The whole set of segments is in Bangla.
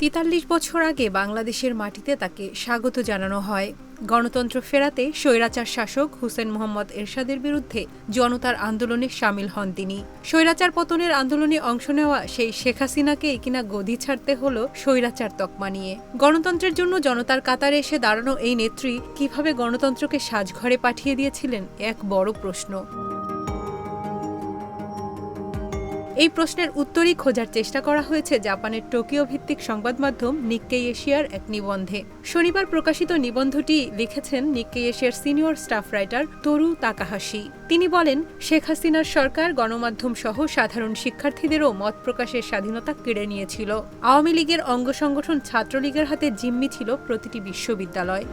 তেতাল্লিশ বছর আগে বাংলাদেশের মাটিতে তাকে স্বাগত জানানো হয়। গণতন্ত্র ফেরাতে স্বৈরাচার শাসক হুসেন মোহাম্মদ এরশাদের বিরুদ্ধে জনতার আন্দোলনে সামিল হন তিনি। স্বৈরাচার পতনের আন্দোলনে অংশ নেওয়া সেই শেখ হাসিনাকে কিনা গদি ছাড়তে হলো স্বৈরাচার তকমা নিয়ে। গণতন্ত্রের জন্য জনতার কাতারে এসে দাঁড়ানো এই নেত্রী কীভাবে গণতন্ত্রকে সাজঘরে পাঠিয়ে দিয়েছিলেন, এক বড় প্রশ্ন। এই প্রশ্নের উত্তরই খোঁজার চেষ্টা করা হয়েছে জাপানের টোকিও ভিত্তিক সংবাদ মাধ্যম নিক্কেই এশিয়ার এক নিবন্ধে। শনিবার প্রকাশিত নিবন্ধটি লিখেছেন নিক্কেই এশিয়ার senior staff writer Toru Takahashi তিনি বলেন, শেখ হাসিনার সরকার গণমাধ্যম সহ সাধারণ শিক্ষার্থীদেরও মত প্রকাশের স্বাধীনতা কেড়ে নিয়েছিল। আওয়ামী লীগের অঙ্গ সংগঠন ছাত্রলীগের হাতে জিম্মি ছিল প্রতিটি বিশ্ববিদ্যালয়।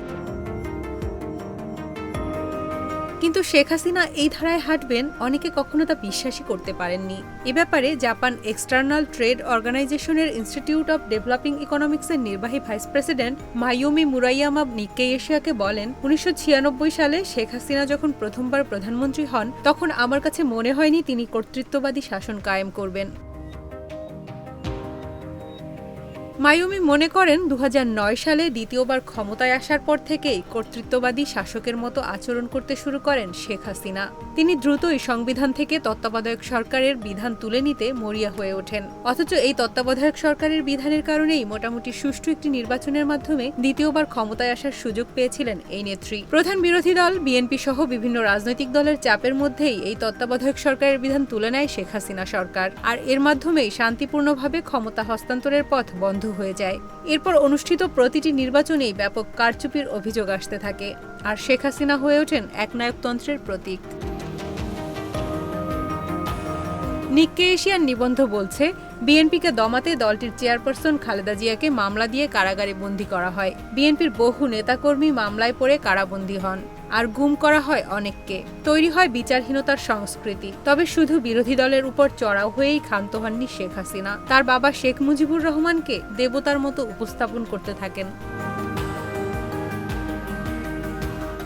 কিন্তু শেখ হাসিনা এই ধারায় হাঁটবেন, অনেকে কখনো তা বিশ্বাসই করতে পারেননি। এ ব্যাপারে জাপান এক্সটার্নাল ট্রেড অর্গানাইজেশনের ইনস্টিটিউট অব ডেভেলপিং ইকোনমিক্সের নির্বাহী vice president Mayumi Murayama Nikkei এশিয়াকে বলেন, উনিশশো ছিয়ানব্বই সালে শেখ হাসিনা যখন প্রথমবার প্রধানমন্ত্রী হন, তখন আমার কাছে মনে হয়নি তিনি কর্তৃত্ববাদী শাসন কায়েম করবেন। মায়ুমি মনে করেন দু হাজার নয় সালে দ্বিতীয়বার ক্ষমতায় আসার পর থেকেই কর্তৃত্ববাদী শাসকের মতো আচরণ করতে শুরু করেন শেখ হাসিনা। তিনি দ্রুতই সংবিধান থেকে তত্ত্বাবধায়ক সরকারের বিধান তুলে নিতে মরিয়া হয়ে ওঠেন। অথচ এই তত্ত্বাবধায়ক সরকারের বিধানের কারণেই মোটামুটি সুষ্ঠু একটি নির্বাচনের মাধ্যমে দ্বিতীয়বার ক্ষমতায় আসার সুযোগ পেয়েছিলেন এই নেত্রী। প্রধান বিরোধী দল, বিএনপি সহ বিভিন্ন রাজনৈতিক দলের চাপের মধ্যেই এই তত্ত্বাবধায়ক সরকারের বিধান তুলে নেয় শেখ হাসিনা সরকার। আর এর মাধ্যমেই শান্তিপূর্ণভাবে ক্ষমতা হস্তান্তরের পথ বন্ধ হয়ে যায়। এরপর অনুষ্ঠিত প্রতিটি নির্বাচনেই ব্যাপক কারচুপির অভিযোগ আসতে থাকে। আর শেখ হাসিনা হয়ে ওঠেন একনায়কতন্ত্রের প্রতীক। নিক্কে এশিয়ান নিবন্ধ বলছে, বিএনপিকে দমাতে দলটির চেয়ারপারসন খালেদা জিয়াকে মামলা দিয়ে কারাগারে বন্দী করা হয়। বিএনপির বহু নেতাকর্মী মামলায় পড়ে কারাবন্দী হন। আর গুম করা হয় অনেককে। তৈরি হয় বিচারহীনতার সংস্কৃতি। তবে শুধু বিরোধী দলের উপর চড়াও হয়েই ক্ষান্ত হননি শেখ হাসিনা। তার বাবা শেখ মুজিবুর রহমানকে দেবতার মতো উপস্থাপন করতে থাকেন।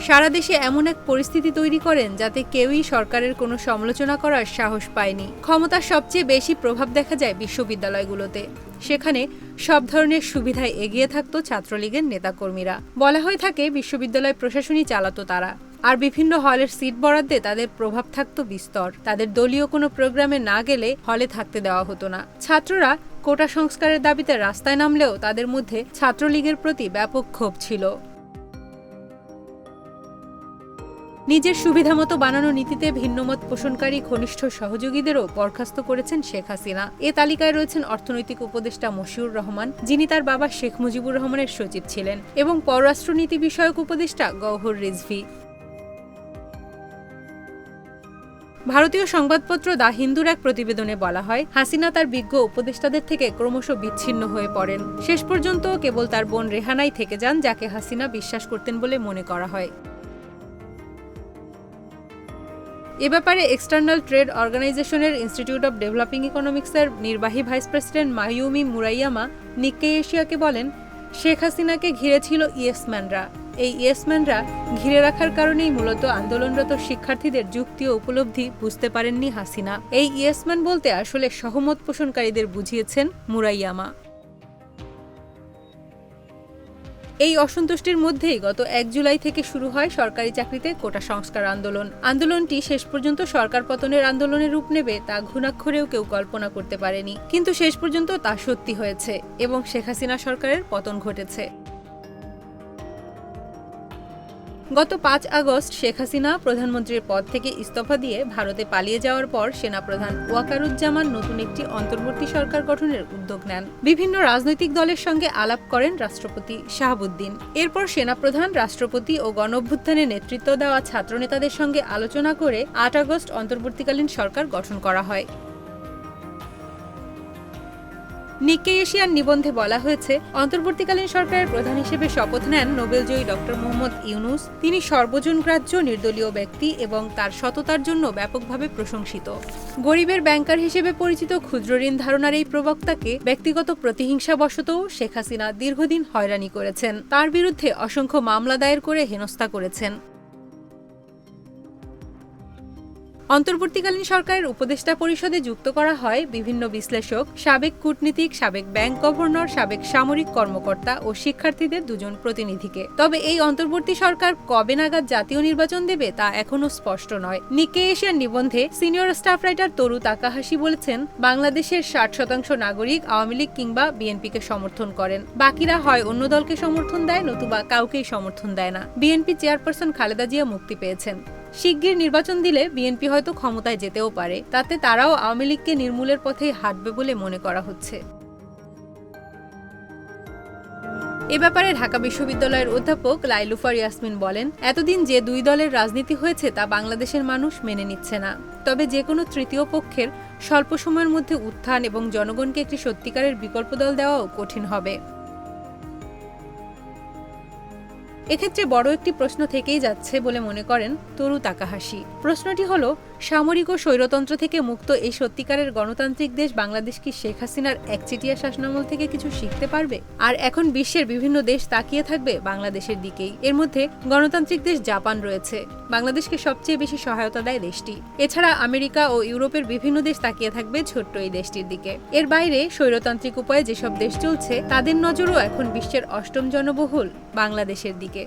সারা দেশে এমন এক পরিস্থিতি তৈরি করেন যাতে কেউই সরকারের কোনো সমালোচনা করার সাহস পায়নি। ক্ষমতার সবচেয়ে বেশি প্রভাব দেখা যায় বিশ্ববিদ্যালয়গুলোতে। সেখানে সব ধরনের সুবিধায় এগিয়ে থাকত ছাত্রলীগের নেতাকর্মীরা। বলা হয়ে থাকে, বিশ্ববিদ্যালয় প্রশাসনই চালাতো তারা। আর বিভিন্ন হলের সিট বরাদ্দে তাদের প্রভাব থাকতো বিস্তর। তাদের দলীয় কোনো প্রোগ্রামে না গেলে হলে থাকতে দেওয়া হতো না। ছাত্ররা কোটা সংস্কারের দাবিতে রাস্তায় নামলেও তাদের মধ্যে ছাত্রলীগের প্রতি ব্যাপক ক্ষোভ ছিল। নিজের সুবিধামতো বানানো নীতিতে ভিন্নমত পোষণকারী ঘনিষ্ঠ সহযোগীদেরও বরখাস্ত করেছেন শেখ হাসিনা। এ তালিকায় রয়েছেন অর্থনৈতিক উপদেষ্টা মশিউর রহমান, যিনি তার বাবা শেখ মুজিবুর রহমানের সচিব ছিলেন, এবং পররাষ্ট্রনীতি বিষয়ক উপদেষ্টা গৌহর রিজভি। ভারতীয় সংবাদপত্র দা হিন্দুর এক প্রতিবেদনে বলা হয়, হাসিনা তার বিজ্ঞ উপদেষ্টাদের থেকে ক্রমশ বিচ্ছিন্ন হয়ে পড়েন। শেষ পর্যন্ত কেবল তার বোন রেহানাই থেকে যান, যাকে হাসিনা বিশ্বাস করতেন বলে মনে করা হয়। এ ব্যাপারে এক্সটার্নাল ট্রেড অর্গানাইজেশনের ইনস্টিটিউট অব ডেভেলপিং ইকোনমিক্সের নির্বাহী ভাইস প্রেসিডেন্ট মাহিউমি মুরাইয়ামা নিক্কে এশিয়াকে বলেন, শেখ হাসিনাকে ঘিরে ছিল ইয়েসম্যানরা। এই ইয়েসম্যানরা ঘিরে রাখার কারণেই মূলত আন্দোলনরত শিক্ষার্থীদের যুক্তি ও উপলব্ধি বুঝতে পারেননি হাসিনা। এই ইয়েসম্যান বলতে আসলে সহমত পোষণকারীদের বুঝিয়েছেন মুরাইয়ামা। এই অসন্তুষ্টির মধ্যেই গত এক জুলাই থেকে শুরু হয় সরকারি চাকরিতে কোটা সংস্কার আন্দোলন। আন্দোলনটি শেষ পর্যন্ত সরকার পতনের আন্দোলনের রূপ নেবে তা ঘুণাক্ষরেও কেউ কল্পনা করতে পারেনি। কিন্তু শেষ পর্যন্ত তা সত্যি হয়েছে এবং শেখ হাসিনা সরকারের পতন ঘটেছে। গত পাঁচ আগস্ট শেখ হাসিনা প্রধানমন্ত্রীর পদ থেকে ইস্তফা দিয়ে ভারতে পালিয়ে যাওয়ার পর সেনাপ্রধান ওয়াকারুজ্জামান নতুন একটি অন্তর্বর্তী সরকার গঠনের উদ্যোগ নেন। বিভিন্ন রাজনৈতিক দলের সঙ্গে আলাপ করেন রাষ্ট্রপতি শাহাবুদ্দিন। এরপর সেনাপ্রধান, রাষ্ট্রপতি ও গণঅভ্যুত্থানে নেতৃত্ব দেওয়া ছাত্রনেতাদের সঙ্গে আলোচনা করে আট আগস্ট অন্তর্বর্তীকালীন সরকার গঠন করা হয়। নিক্কে এশিয়ার নিবন্ধে বলা হয়েছে, অন্তর্বর্তীকালীন সরকারের প্রধান হিসেবে শপথ নেন নোবেলজয়ী ডক্টর মোহাম্মদ ইউনুস। তিনি সর্বজন সর্বজনগ্রাহ্য নির্দলীয় ব্যক্তি এবং তার সততার জন্য ব্যাপকভাবে প্রশংসিত। গরিবের ব্যাংকার হিসেবে পরিচিত ক্ষুদ্র ঋণ ধারণার এই প্রবক্তাকে ব্যক্তিগত প্রতিহিংসাবশতও শেখ হাসিনা দীর্ঘদিন হয়রানি করেছেন। তার বিরুদ্ধে অসংখ্য মামলা দায়ের করে হেনস্থা করেছেন। অন্তর্বর্তীকালীন সরকারের উপদেষ্টা পরিষদে যুক্ত করা হয় বিভিন্ন বিশ্লেষক, সাবেক কূটনীতিক, সাবেক ব্যাংক গভর্নর, সাবেক সামরিক কর্মকর্তা ও শিক্ষার্থীদের দুজন প্রতিনিধিকে। তবে এই অন্তর্বর্তী সরকার কবে নাগাদ জাতীয় নির্বাচন দেবে তা এখনও স্পষ্ট নয়। নিকে এশিয়ার নিবন্ধে senior staff writer Toru Takahashi বলেছেন, বাংলাদেশের ষাট শতাংশ নাগরিক আওয়ামী লীগ কিংবা বিএনপিকে সমর্থন করেন। বাকিরা হয় অন্য দলকে সমর্থন দেয়, নতুবা কাউকেই সমর্থন দেয় না। বিএনপি চেয়ারপারসন খালেদা জিয়া মুক্তি পেয়েছেন। শিগগির নির্বাচন দিলে বিএনপি হয়তো ক্ষমতায় যেতেও পারে, তাতে তারাও আওয়ামী লীগকে নির্মূলের পথেই হাঁটবে বলে মনে করা হচ্ছে। এ ব্যাপারে ঢাকা বিশ্ববিদ্যালয়ের অধ্যাপক লাইলুফার ইয়াসমিন বলেন, এতদিন যে দুই দলের রাজনীতি হয়েছে তা বাংলাদেশের মানুষ মেনে নিচ্ছে না। তবে যে কোনো তৃতীয় পক্ষের স্বল্প সময়ের মধ্যে উত্থান এবং জনগণকে একটি সত্যিকারের বিকল্প দল দেওয়াও কঠিন হবে। এক্ষেত্রে বড় একটি প্রশ্ন থেকেই যাচ্ছে বলে মনে করেন তরু তাকাহাসি। প্রশ্নটি হল, সামরিক ও স্বৈরতন্ত্র থেকে মুক্ত এই সত্যিকারের গণতান্ত্রিক দেশ বাংলাদেশ কি শেখ হাসিনার একচেটিয়া শাসনামল থেকে কিছু শিখতে পারবে? আর এখন বিশ্বের বিভিন্ন দেশ তাকিয়ে থাকবে বাংলাদেশের দিকেই। এর মধ্যে গণতান্ত্রিক দেশ জাপান রয়েছে। বাংলাদেশকে সবচেয়ে বেশি সহায়তা দেয় দেশটি। এছাড়া আমেরিকা ও ইউরোপের বিভিন্ন দেশ তাকিয়ে থাকবে ছোট্ট এই দেশটির দিকে। এর বাইরে স্বৈরতান্ত্রিক উপায়ে যেসব দেশ চলছে, তাদের নজরও এখন বিশ্বের অষ্টম জনবহুল, বাংলাদেশের দিকে।